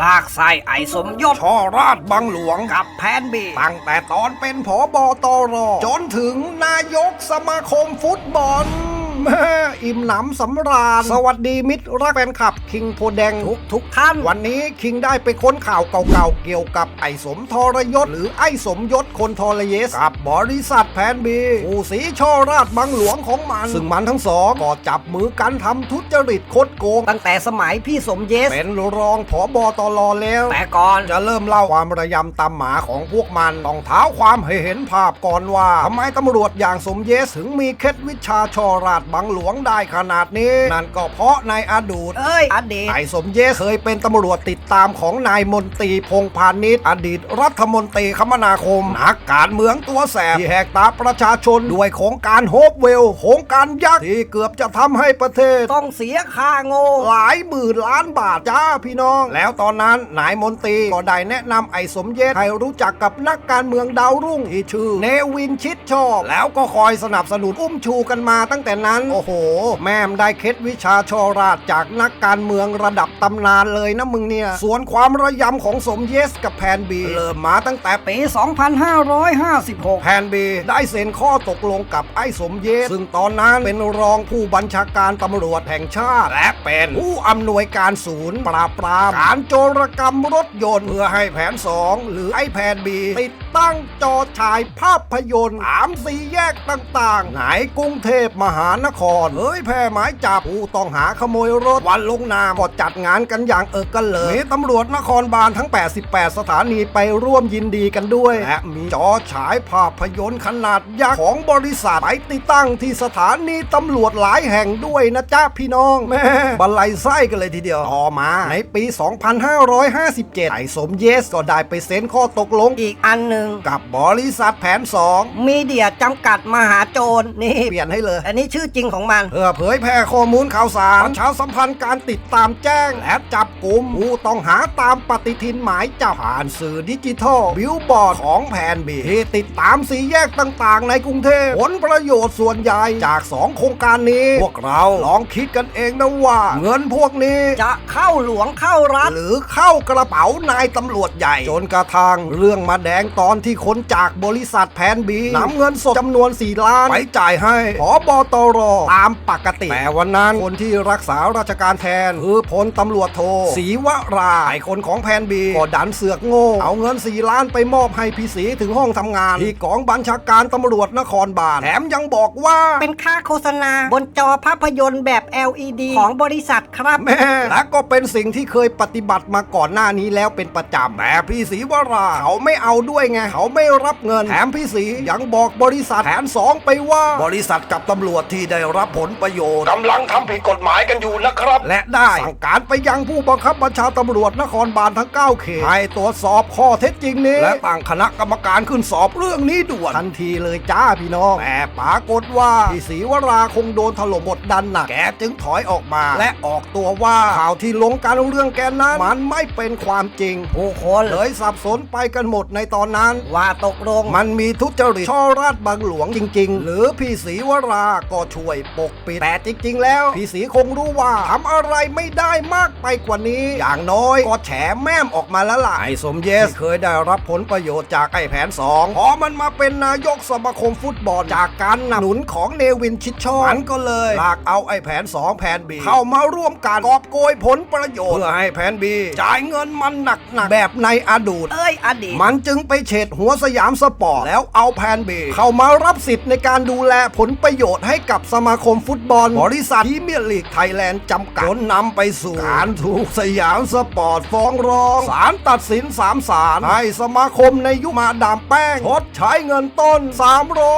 ลากไส้ไอสมยศช่อราชบังหลวงกับแพนบีตั้งแต่ตอนเป็นผอบอตรจนถึงนายกสมาคมฟุตบอล แม่อิ่มหนำสำราญ สวัสดีมิตรรักแฟนคลับ คิงโพแดงทุกทุกท่าน วันนี้คิงได้ไปค้นข่าวเก่าๆ เกี่ยวกับไอ้สมทรยศ หรือไอ้สมยศคนทรเยส กับบริษัทแพนบีผู้สีช่อราชบังหลวงของมัน ซึ่งมันทั้งสองก็จับมือกันทำทุจริตคดโกง ตั้งแต่สมัยพี่สมเยส เป็นรองผอบอตรแล้ว แต่ก่อนจะเริ่มเล่าความระยำตำหมาของพวกมันต้องเท้าความให้เห็นภาพก่อนว่าทำไมตำรวจอย่างสมเยสถึงมีเคล็ดวิชาชอราดบังหลวงได้ขนาดนี้ นั่นก็เพราะในอดีตเอ้ย อดีตนายสมเยสเคยเป็นตำรวจติดตามของนายมนตรีพงษ์พาณิชย์อดีตรัฐมนตรีคมนาคมนักการเมืองตัวแสบที่แหกตาประชาชนด้วยโครงการโฮปเวลโครงการยักษ์ที่เกือบจะทำให้ประเทศ ต้องเสียค่าโง่หลายหมื่นล้านบาทจ้าพี่น้อง แล้วตอนนั้นนายมนตรีก็ได้แนะนำไอ้สมเยศให้รู้จักกับนักการเมืองดาวรุ่งที่ชื่อเนวินชิดชอบ แล้วก็คอยสนับสนุนอุ้มชูกันมาตั้งแต่นั้นโอ้โห แม่มได้เคล็ดวิชาชอราดจากนักการเมืองระดับตำนานเลยนะมึงเนี่ยส่วนความระยำของสมเยสกับแพนบีเริ่มมาตั้งแต่ปีปี2556แพนบีได้เซ็นข้อตกลงกับไอ้สมเยศซึ่งตอนนั้นเป็นรองผู้บัญชาการตำรวจแห่งชาติ และเป็นผู้อำนวยการศูนย์ ปราบปรามการโจรกรรมรถยนต์เพื่อให้แผน 2 หรือไอ้แพนบีติด ตั้งจอฉายภาพยนตร์สามสี่แยกต่างๆในกรุงเทพมหานครเฮ้ยแพร่หมายจับผู้ต้องหาขโมยรถวันลงนามก็จัดงานกันอย่างเอิกกันเลยมีตำรวจนครบาลทั้ง 88 สถานีไปร่วมยินดีกันด้วย และมีจอฉายภาพยนตร์ขนาดยักษ์ของบริษัทไปติดตั้งที่สถานีตำรวจหลายแห่งด้วยนะจ๊ะพี่น้องแม่บันไลไส้กันเลยทีเดียวต่อมาในปี 2557ไอ้สมเยสก็ได้ไปเซ็นข้อตกลงอีกอันหนึ่งกับบริษัทแผน 2 มีเดียจำกัดมหาโจรนี่ เปลี่ยนให้เลย อันนี้ชื่อจริงของมัน เพื่อเผยแพร่ข้อมูลข่าวสารประชาสัมพันธ์การติดตามแจ้ง และจับกลุ่มผู้ต้องหาตามปฏิทินหมายจับผ่านสื่อดิจิทัลบิลบอร์ดของแผนบีที่ติดตามสีแยกต่างๆ ในกรุงเทพผลประโยชน์ส่วนใหญ่จาก 2 โครงการนี้ พวกเราลองคิดกันเองนะว่า เงินพวกนี้จะเข้าหลวงเข้ารัฐหรือเข้ากระเป๋านายตำรวจใหญ่ จนกระทั่งเรื่องมาแดงตอนที่คนจากบริษัทแพนบีนำเงินสดจำนวน 4 ล้านไปจ่ายให้ผอบอตรตามปกติ แต่วันนั้นคนที่รักษาราชการแทน คือพลตำรวจโทศรีวราไอคนของแพนบีก็ดันเสือกโง่ เอาเงิน 4 ล้านไปมอบให้พี่สีถึงห้องทำงาน ที่กองบัญชาการตำรวจนครบาลแถมยังบอกว่าเป็นค่าโฆษณา บนจอภาพยนตร์แบบ LED ของบริษัทครับแม่และก็เป็นสิ่งที่เคยปฏิบัติมาก่อนหน้านี้แล้วเป็นประจำแต่พี่ศรีวราเขาไม่เอาด้วยไงเขาไม่รับเงิน แถมพี่ศรียังบอกบริษัทแผนสองไปว่า บริษัทกับตำรวจที่ได้รับผลประโยชน์กำลังทำผิดกฎหมายกันอยู่นะครับ และได้สั่งการไปยังผู้บังคับบัญชาตำรวจนครบาลทั้ง 9 เขตให้ตรวจสอบข้อเท็จจริงนี้ และตั้งคณะกรรมการขึ้นสอบเรื่องนี้ด่วนทันทีเลยจ้าพี่น้องแต่ปรากฏว่าพี่ศรีวราคงโดนถล่มบทดันหนักแกจึงถอยออกมา และออกตัวว่าข่าวที่ลงการเรื่องแกนั้นมันไม่เป็นความจริงผู้คนเลยสับสนไปกันหมดในตอนนั้นว่าตกลงมันมีทุจริตช่อราดบังหลวงจริง ๆ หรือพี่ศรีวราก็ช่วยปกปิดแต่จริง ๆ แล้ว พี่ศรีคงรู้ว่าทำอะไรไม่ได้มากไปกว่านี้ อย่างน้อยก็แฉแม่มออกมาแล้วล่ะไอ้สมเยสเคยได้รับผลประโยชน์จากไอ้แผนสองพอมันมาเป็นนายกสมาคมฟุตบอลจากการหนุนของเนวินชิดชอบมันก็เลยลากเอาไอ้แผนสองแผนบีเข้ามาร่วมกันกอบโกยผลประโยชน์เพื่อให้แผนบีจ่ายเงินมันหนักๆแบบในอดีตเอ้ยอดีตมันจึงไปเฉดหัวสยามสปอร์ตแล้วเอาแพนเบเข้ามารับสิทธิ์ในการดูแลผลประโยชน์ให้กับสมาคมฟุตบอล บริษัทพรีเมียร์ลีกไทยแลนด์จำกัดจนนำไปสู่การถูกสยามสปอร์ตฟ้องร้องศาลตัดสินสามศาลให้สมาคมในยุมาดามแป้งชดใช้เงินต้น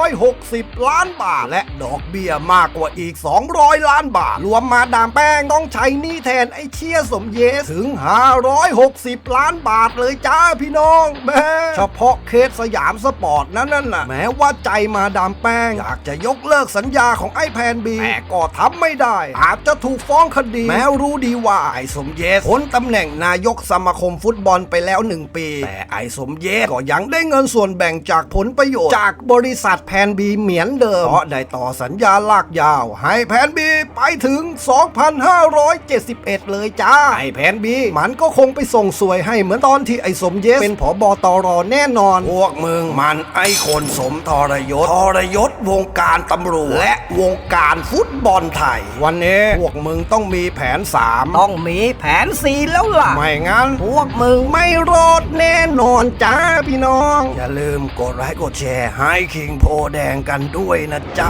360 ล้านบาท และดอกเบี้ยมากกว่าอีก 200 ล้านบาท รวมมาดามแป้งต้องใช้หนี้แทนไอ้เชี่ยสมเยสถึง 560 ล้านบาทเลยจ้าพี่น้องแม่เฉพาะาะเคสสยามสปอร์ตนั้นนั่นน่ะ แม้ว่าใจมาดามแป้ง อยากจะยกเลิกสัญญาของไอ้แพนบีแต่ก็ทำไม่ได้ อาจจะถูกฟ้องคดี แม้รู้ดีว่าไอ้สมเยศพ้นตำแหน่งนายกสมาคมฟุตบอลไปแล้วหนึ่งปี แต่ไอ้สมเยศก็ยังได้เงินส่วนแบ่งจากผลประโยชน์ จากบริษัทแพนบีเหมือนเดิมเพราะได้ต่อสัญญาลากยาว ให้แพนบีไปถึง 2,571 เลยจ้าไอ้แพนบีมันก็คงไปส่งสวยให้เหมือนตอนที่ไอ้สมเยศเป็นผอบอตรแน่นอน พวกมึงมันไอ้คนสมทรยศทรยศวงการตำรวจและวงการฟุตบอลไทย วันนี้พวกมึงต้องมีแผนสามต้องมีแผนสีแล้วล่ะ ไม่งั้น พวกมึงไม่รอดแน่นอนจ้าพี่น้อง อย่าลืมกดไลค์กดแชร์ให้คิงโพแดงกันด้วยนะจ๊ะ